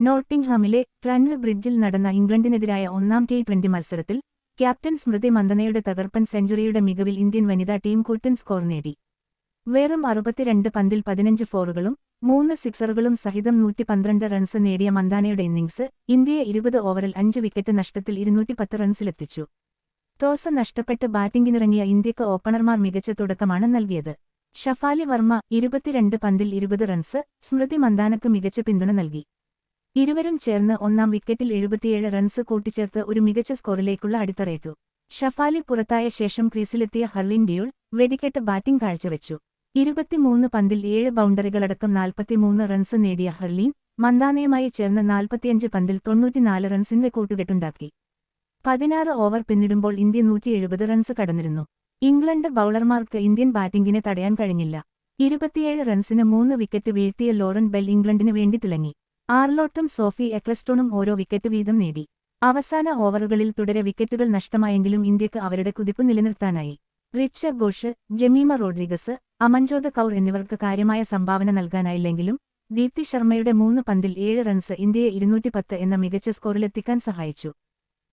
നോട്ടിംഗ്ഹാമിലെ ട്രാൻൽ ബ്രിഡ്ജിൽ നടന്ന ഇംഗ്ലണ്ടിനെതിരായ ഒന്നാം ടി ട്വന്റി മത്സരത്തിൽ ക്യാപ്റ്റൻ സ്മൃതി മന്ദനയുടെ തകർപ്പൻ സെഞ്ചുറിയുടെ മികവിൽ ഇന്ത്യൻ വനിതാ ടീം കൂറ്റൻ സ്കോർ നേടി. വെറും അറുപത്തിരണ്ട് പന്തിൽ പതിനഞ്ച് ഫോറുകളും മൂന്ന് സിക്സറുകളും സഹിതം നൂറ്റി പന്ത്രണ്ട് റൺസ് നേടിയ മന്ദാനയുടെ ഇന്നിംഗ്സ് ഇന്ത്യയെ ഇരുപത് ഓവറിൽ അഞ്ച് വിക്കറ്റ് നഷ്ടത്തിൽ ഇരുന്നൂറ്റിപ്പത്ത് റൺസിലെത്തിച്ചു. ടോസ് നഷ്ടപ്പെട്ട് ബാറ്റിംഗിനിറങ്ങിയ ഇന്ത്യയ്ക്ക് ഓപ്പണർമാർ മികച്ച തുടക്കമാണ് നൽകിയത്. ഷഫാലി വർമ്മ ഇരുപത്തിരണ്ട് പന്തിൽ ഇരുപത് റൺസ് സ്മൃതി മന്ദാനക്ക് മികച്ച പിന്തുണ നൽകി. ഇരുവരും ചേർന്ന് ഒന്നാം വിക്കറ്റിൽ എഴുപത്തിയേഴ് റൺസ് കൂട്ടിച്ചേർത്ത് ഒരു മികച്ച സ്കോറിലേക്കുള്ള അടിത്തറയിട്ടു. ഷഫാലി പുറത്തായ ശേഷം ക്രീസിലെത്തിയ ഹർലിൻ ഡ്യൂൾ വെടിക്കെട്ട് ബാറ്റിംഗ് കാഴ്ചവെച്ചു. ഇരുപത്തിമൂന്ന് പന്തിൽ ഏഴ് ബൗണ്ടറികളടക്കം നാൽപ്പത്തിമൂന്ന് റൺസ് നേടിയ ഹർലിൻ മന്ദാനയുമായി ചേർന്ന് നാൽപ്പത്തിയഞ്ച് പന്തിൽ തൊണ്ണൂറ്റിനാല് റൺസിന്റെ കൂട്ടുകെട്ടുണ്ടാക്കി. പതിനാറ് ഓവർ പിന്നിടുമ്പോൾ ഇന്ത്യ നൂറ്റി എഴുപത് റൺസ് കടന്നിരുന്നു. ഇംഗ്ലണ്ട് ബൌളർമാർക്ക് ഇന്ത്യൻ ബാറ്റിംഗിനെ തടയാൻ കഴിഞ്ഞില്ല. ഇരുപത്തിയേഴ് റൺസിന് മൂന്ന് വിക്കറ്റ് വീഴ്ത്തിയ ലോറൻ ബെൽ ഇംഗ്ലണ്ടിന് വേണ്ടി തിളങ്ങി. ആർലോട്ടും സോഫി എക്ലസ്റ്റോണും ഓരോ വിക്കറ്റ് വീതം നേടി. അവസാന ഓവറുകളിൽ തുടരെ വിക്കറ്റുകൾ നഷ്ടമായെങ്കിലും ഇന്ത്യയ്ക്ക് അവരുടെ കുതിപ്പ് നിലനിർത്താനായി. റിച്ചർ ഘോഷ് ജമീമ റോഡ്രിഗസ് അമൻജോത് കൌർ എന്നിവർക്ക് കാര്യമായ സംഭാവന നൽകാനായില്ലെങ്കിലും ദീപ്തി ശർമ്മയുടെ മൂന്ന് പന്തിൽ ഏഴ് റൺസ് ഇന്ത്യയെ ഇരുന്നൂറ്റിപ്പത്ത് എന്ന മികച്ച സ്കോറിലെത്തിക്കാൻ സഹായിച്ചു.